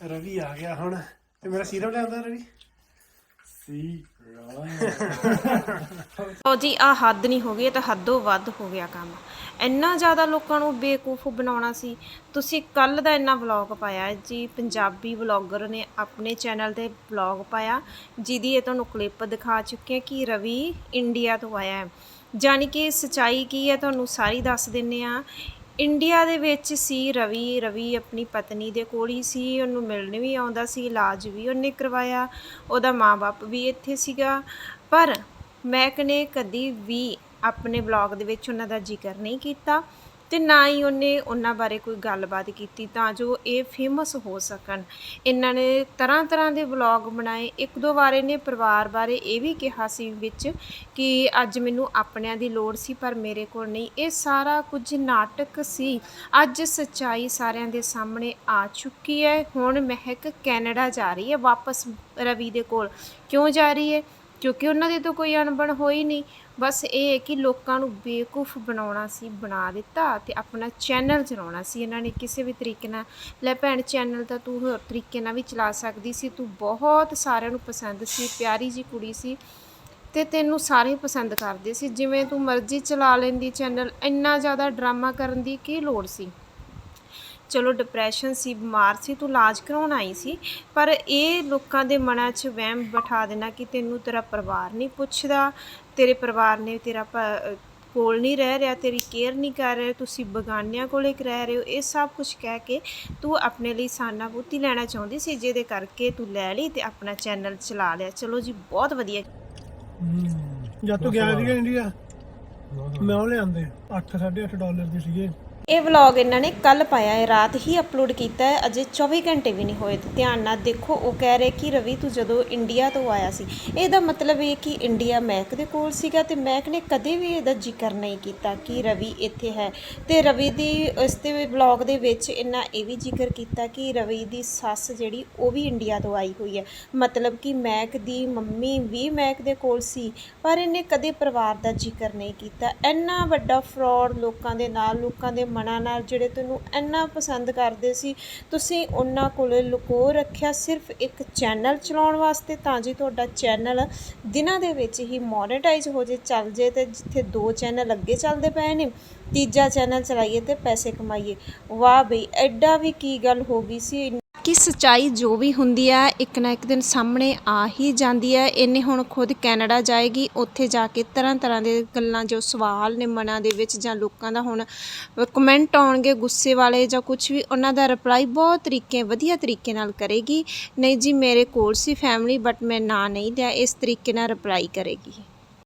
ਰਵੀ ਆ ਗਿਆ ਹੁਣ ਤੇ ਮੇਰਾ ਸੀਰਮ ਲਿਆਂਦਾ ਰਵੀ? ਸੀ ਉਹ ਜੀ ਆ ਹੱਦ ਨਹੀਂ ਹੋ ਗਈ, ਇਹ ਤਾਂ ਹੱਦੋਂ ਵੱਧ ਹੋ ਗਿਆ ਕੰਮ। ਇੰਨਾ ਜ਼ਿਆਦਾ ਲੋਕਾਂ ਨੂੰ ਬੇਵਕੂਫ ਬਣਾਉਣਾ ਸੀ। ਤੁਸੀਂ ਕੱਲ ਦਾ ਇੰਨਾ ਵਲੌਗ ਪਾਇਆ। ਹੈ ਜੀ, ਪੰਜਾਬੀ ਵਲੌਗਰ ਨੇ ਆਪਣੇ ਚੈਨਲ ਤੇ ਵਲੌਗ ਪਾਇਆ, ਜਿਹਦੀ ਇਹ ਤੁਹਾਨੂੰ ਕਲਿੱਪ ਦਿਖਾ ਚੁੱਕੇ ਹਾਂ ਕਿ ਰਵੀ ਇੰਡੀਆ ਤੋਂ ਆਇਆ ਹੈ। ਜਾਣੀ ਕਿ ਸਚਾਈ ਕੀ ਹੈ, ਤੁਹਾਨੂੰ ਸਾਰੀ ਦੱਸ ਦਿੰਨੇ ਆ ਇੰਡੀਆ ਦੇ ਵਿੱਚ ਸੀ ਰਵੀ ਰਵੀ ਆਪਣੀ ਪਤਨੀ ਦੇ ਕੋਲ ਹੀ ਸੀ, ਉਹਨੂੰ ਮਿਲਣ ਵੀ ਆਉਂਦਾ ਸੀ, ਇਲਾਜ ਵੀ ਉਹਨੇ ਕਰਵਾਇਆ, ਉਹਦਾ ਮਾਂ-ਬਾਪ ਵੀ ਇੱਥੇ ਸੀਗਾ। ਪਰ ਮੈਕ ਨੇ ਕਦੀ ਵੀ ਆਪਣੇ ਬਲੌਗ ਦੇ ਵਿੱਚ ਉਹਨਾਂ ਦਾ ਜ਼ਿਕਰ ਨਹੀਂ ਕੀਤਾ। ਤੇ ਨਾ ਹੀ ਉਹਨੇ ਉਹਨਾਂ ਬਾਰੇ ਕੋਈ ਗੱਲਬਾਤ ਕੀਤੀ ਤਾਂ ਜੋ ਇਹ ਫੇਮਸ ਹੋ ਸਕਣ। ਇਹਨਾਂ ਨੇ ਤਰ੍ਹਾਂ ਤਰ੍ਹਾਂ ਦੇ ਵਲੌਗ ਬਣਾਏ। ਇੱਕ ਦੋ ਵਾਰ ਇਹਨੇ ਪਰਿਵਾਰ ਬਾਰੇ ਇਹ ਵੀ ਕਿਹਾ ਸੀ ਵਿੱਚ ਕਿ ਅੱਜ ਮੈਨੂੰ ਆਪਣਿਆਂ ਦੀ ਲੋੜ ਸੀ, ਪਰ ਮੇਰੇ ਕੋਲ ਨਹੀਂ। ਇਹ ਸਾਰਾ ਕੁਝ ਨਾਟਕ ਸੀ। ਅੱਜ ਸੱਚਾਈ ਸਾਰਿਆਂ ਦੇ ਸਾਹਮਣੇ ਆ ਚੁੱਕੀ ਹੈ। ਹੁਣ ਮਹਿਕ ਕੈਨੇਡਾ ਜਾ ਰਹੀ ਹੈ, ਵਾਪਸ ਰਵੀ ਦੇ ਕੋਲ। ਕਿਉਂ ਜਾ ਰਹੀ ਹੈ? ਕਿਉਂਕਿ ਉਹਨਾਂ ਦੇ ਤਾਂ ਕੋਈ ਅਣਬਣ ਹੋਈ ਨਹੀਂ। ਬਸ ਇਹ ਹੈ ਕਿ ਲੋਕਾਂ ਨੂੰ ਬੇਵਕੂਫ ਬਣਾਉਣਾ ਸੀ, ਬਣਾ ਦਿੱਤਾ ਤੇ ਆਪਣਾ ਚੈਨਲ ਚਲਾਉਣਾ ਸੀ। ਇਹਨਾਂ ਨੇ ਕਿਸੇ ਵੀ ਤਰੀਕੇ ਨਾਲ, ਲੈ ਭੈਣ, ਚੈਨਲ ਤਾਂ ਤੂੰ ਹੋਰ ਤਰੀਕੇ ਨਾਲ ਵੀ ਚਲਾ ਸਕਦੀ ਸੀ। ਤੂੰ ਬਹੁਤ ਸਾਰਿਆਂ ਨੂੰ ਪਸੰਦ ਸੀ, ਪਿਆਰੀ ਜੀ ਕੁੜੀ ਸੀ ਤੇ ਤੈਨੂੰ ਸਾਰੇ ਪਸੰਦ ਕਰਦੇ ਸੀ। ਜਿਵੇਂ ਤੂੰ ਮਰਜ਼ੀ ਚਲਾ ਲੈਂਦੀ ਚੈਨਲ, ਇੰਨਾ ਜ਼ਿਆਦਾ ਡਰਾਮਾ ਕਰਨ ਦੀ ਕੀ ਲੋੜ ਸੀ? ਚਲੋ ਡਿਪਰੈਸ਼ਨ ਸੀ ਬਿਮਾਰ ਸੀ ਤੂੰ ਇਲਾਜ ਕਰਾਉਣ ਆਈ ਸੀ ਪਰ ਇਹ ਲੋਕਾਂ ਦੇ ਮਨਾਂ 'ਚ ਵਹਿਮ ਬਿਠਾ ਦੇਣਾ ਕਿ ਤੈਨੂੰ ਤੇਰਾ ਪਰਿਵਾਰ ਨਹੀਂ ਪੁੱਛਦਾ ਤੇਰੇ ਪਰਿਵਾਰ ਨੇ ਤੇਰਾ ਕੋਲ ਨਹੀਂ ਰਹਿ ਰਿਹਾ ਤੇਰੀ ਕੇਅਰ ਨਹੀਂ ਕਰ ਰਿਹਾ ਤੁਸੀਂ ਬਗਾਨਿਆਂ ਕੋਲੇ ਰਹਿ ਰਹੇ ਹੋ ਇਹ ਸਭ ਕੁਝ ਕਹਿ ਕੇ ਤੂੰ ਆਪਣੇ ਲਈ ਸਾਨਾ ਬੁੱਤੀ ਲੈਣਾ ਚਾਹੁੰਦੀ ਸੀ ਜਿਹਦੇ ਕਰਕੇ ਤੂੰ ਲੈ ਲਈ ਤੇ ਆਪਣਾ ਚੈਨਲ ਚਲਾ ਲਿਆ। ਚਲੋ ਜੀ ਬਹੁਤ ਵਧੀਆ। ਜਦ ਤੂੰ ਗਿਆ ਸੀਗਾ ਇੰਡੀਆ ਮੈਂ ਉਹ ਲਿਆਂਦੇ 8 8.5 ਡਾਲਰ ਦੇ ਸੀਗੇ। ਇਹ ਵਲੌਗ ਇਹਨਾਂ ਨੇ ਕੱਲ ਪਾਇਆ ਹੈ, ਰਾਤ ਹੀ ਅਪਲੋਡ ਕੀਤਾ ਹੈ, ਅਜੇ 24 ਘੰਟੇ ਵੀ ਨਹੀਂ ਹੋਏ। ਤੇ ਧਿਆਨ ਨਾਲ ਦੇਖੋ, ਉਹ ਕਹਿ ਰਹੇ ਕਿ ਰਵੀ ਤੂੰ ਜਦੋਂ ਇੰਡੀਆ ਤੋਂ ਆਇਆ ਸੀ, ਇਹਦਾ ਮਤਲਬ ਇਹ ਕਿ ਇੰਡੀਆ ਮਹਿਕ ਦੇ ਕੋਲ ਸੀਗਾ ਤੇ ਮਹਿਕ ਨੇ ਕਦੇ ਵੀ ਇਹਦਾ ਜ਼ਿਕਰ ਨਹੀਂ ਕੀਤਾ ਕਿ ਰਵੀ ਇੱਥੇ ਹੈ। ਤੇ ਰਵੀ ਦੀ, ਇਸ ਦੇ ਵਲੌਗ ਦੇ ਵਿੱਚ ਇਹਨਾਂ ਇਹ ਵੀ ਜ਼ਿਕਰ ਕੀਤਾ ਕਿ ਰਵੀ ਦੀ ਸੱਸ ਜਿਹੜੀ, ਉਹ ਵੀ ਇੰਡੀਆ ਤੋਂ ਆਈ ਹੋਈ ਹੈ। ਮਤਲਬ ਕਿ ਮਹਿਕ ਦੀ ਮੰਮੀ ਵੀ ਮਹਿਕ ਦੇ ਕੋਲ ਸੀ, ਪਰ ਇਹਨੇ ਕਦੇ ਪਰਿਵਾਰ ਦਾ ਜ਼ਿਕਰ ਨਹੀਂ ਕੀਤਾ। ਇੰਨਾ ਵੱਡਾ ਫਰਾਡ ਲੋਕਾਂ ਦੇ ਨਾਲ, ਲੋਕਾਂ ਦੇ ਮਨਾਂ ਨਾਲ ਜਿਹੜੇ ਤੁਹਾਨੂੰ ਇੰਨਾ ਪਸੰਦ ਕਰਦੇ ਸੀ, ਤੁਸੀਂ ਉਹਨਾਂ ਕੋਲੇ ਲੁਕੋ ਰੱਖਿਆ ਸਿਰਫ ਇੱਕ ਚੈਨਲ ਚਲਾਉਣ ਵਾਸਤੇ, ਤਾਂ ਜੀ ਤੁਹਾਡਾ ਚੈਨਲ ਦਿਨਾਂ ਦੇ ਵਿੱਚ ਹੀ ਮੋਨੇਟਾਈਜ਼ ਹੋ ਜੇ, ਚੱਲ ਜੇ ਤੇ ਜਿੱਥੇ ਦੋ ਚੈਨਲ ਅੱਗੇ ਚੱਲਦੇ ਪਏ ਨੇ, ਤੀਜਾ ਚੈਨਲ ਚਲਾਈਏ ਤੇ ਪੈਸੇ ਕਮਾਈਏ। ਵਾਹ ਬਈ, ਐਡਾ ਵੀ ਕੀ ਗੱਲ ਹੋ ਗਈ ਸੀ ਕਿ ਸਚਾਈ ਜੋ ਵੀ ਹੁੰਦੀ ਹੈ ਇੱਕ ਨਾ ਇੱਕ ਦਿਨ ਸਾਹਮਣੇ ਆ ਹੀ ਜਾਂਦੀ ਹੈ ਇਹਨੇ ਹੁਣ ਖੁਦ ਕੈਨੇਡਾ ਜਾਏਗੀ, ਉੱਥੇ ਜਾ ਕੇ ਤਰ੍ਹਾਂ ਤਰ੍ਹਾਂ ਦੇ ਗੱਲਾਂ ਜੋ ਸਵਾਲ ਨੇ ਮਨਾਂ ਦੇ ਵਿੱਚ ਜਾਂ ਲੋਕਾਂ ਦਾ ਹੁਣ ਕਮੈਂਟ ਆਉਣਗੇ, ਗੁੱਸੇ ਵਾਲੇ ਜਾਂ ਕੁਝ ਵੀ, ਉਹਨਾਂ ਦਾ ਰਿਪਲਾਈ ਬਹੁਤ ਤਰੀਕੇ, ਵਧੀਆ ਤਰੀਕੇ ਨਾਲ ਕਰੇਗੀ। ਨਹੀਂ ਜੀ, ਮੇਰੇ ਕੋਲ ਸੀ ਫੈਮਿਲੀ ਬਟ ਮੈਂ ਨਾ ਨਹੀਂ ਦਿਆ, ਇਸ ਤਰੀਕੇ ਨਾਲ ਰਿਪਲਾਈ ਕਰੇਗੀ।